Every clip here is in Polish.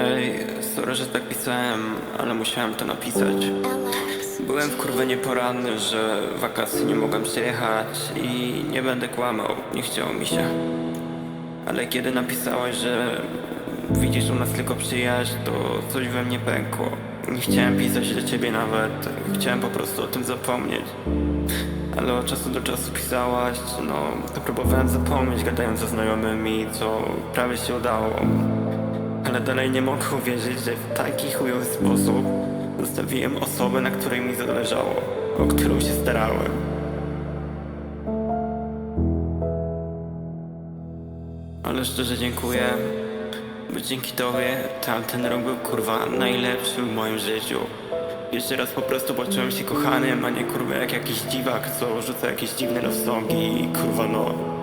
Ej, sorry, że tak pisałem, ale musiałem to napisać. Byłem wkurwienie poranny, że wakacje nie mogłem przyjechać i nie będę kłamał, nie chciało mi się. Ale kiedy napisałeś, że widzisz u nas tylko przyjaźń, to coś we mnie pękło. Nie chciałem pisać do ciebie nawet, chciałem po prostu o tym zapomnieć. Ale od czasu do czasu pisałaś, no to próbowałem zapomnieć gadając ze znajomymi, co prawie się udało. Ale dalej nie mogę uwierzyć, że w taki chujowy sposób zostawiłem osobę, na której mi zależało, o którą się starałem. Ale szczerze dziękuję, bo dzięki tobie tamten rok był kurwa najlepszy w moim życiu. Jeszcze raz po prostu poczułem się kochanym, a nie kurwa jak jakiś dziwak, co rzuca jakieś dziwne rozsągi i kurwa no.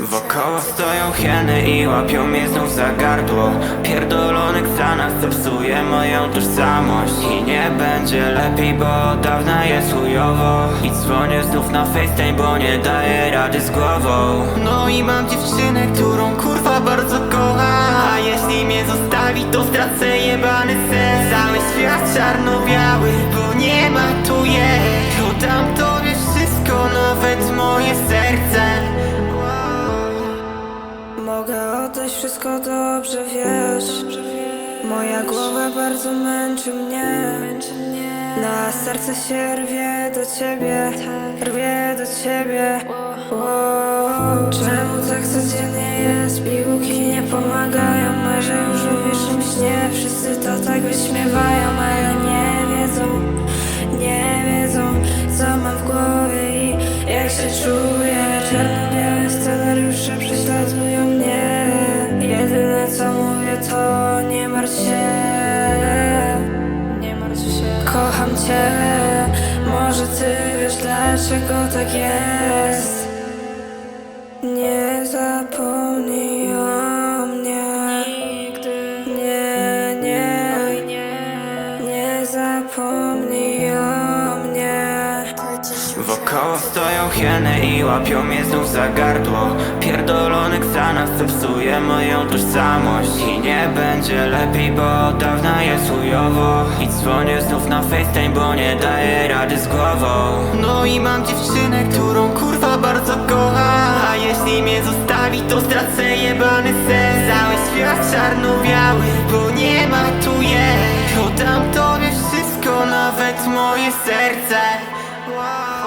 Wokoło stoją hieny i łapią mnie znów za gardło. Pierdolony Xanax zepsuje moją tożsamość. I nie będzie lepiej, bo od dawna jest chujowo. I dzwonię znów na FaceTime, bo nie daję rady z głową. No i mam dziewczynę, którą kurwa bardzo kocham. A jeśli mnie zostawi, to stracę jebany sens Cały świat czarno-biały, bo nie ma Wszystko dobrze, wiesz Moja głowa bardzo męczy mnie Na serce się rwie do ciebie Rwie do ciebie. Czemu tak codziennie jest? Pigułki nie pomagają Marzę już o wiecznym śnie Wszyscy to tak wyśmiewają Ale nie wiedzą Nie wiedzą co mam w głowie i jak się czuję Czarno-białe scenariusze prześladują Kocham cię. Może ty wiesz dlaczego tak jest Wokoło stoją hieny i łapią mnie znów za gardło. Pierdolony Xanax zepsuje moją tożsamość. I nie będzie lepiej, bo od dawna jest chujowo. I dzwonię znów na FaceTime, bo nie daję rady z głową. No i mam dziewczynę, którą kurwa bardzo kocham. A jeśli mnie zostawi, to stracę jebany sens Cały świat czarno-biały, bo nie ma tu jej Oddam tobie wszystko, nawet moje serce. Wow.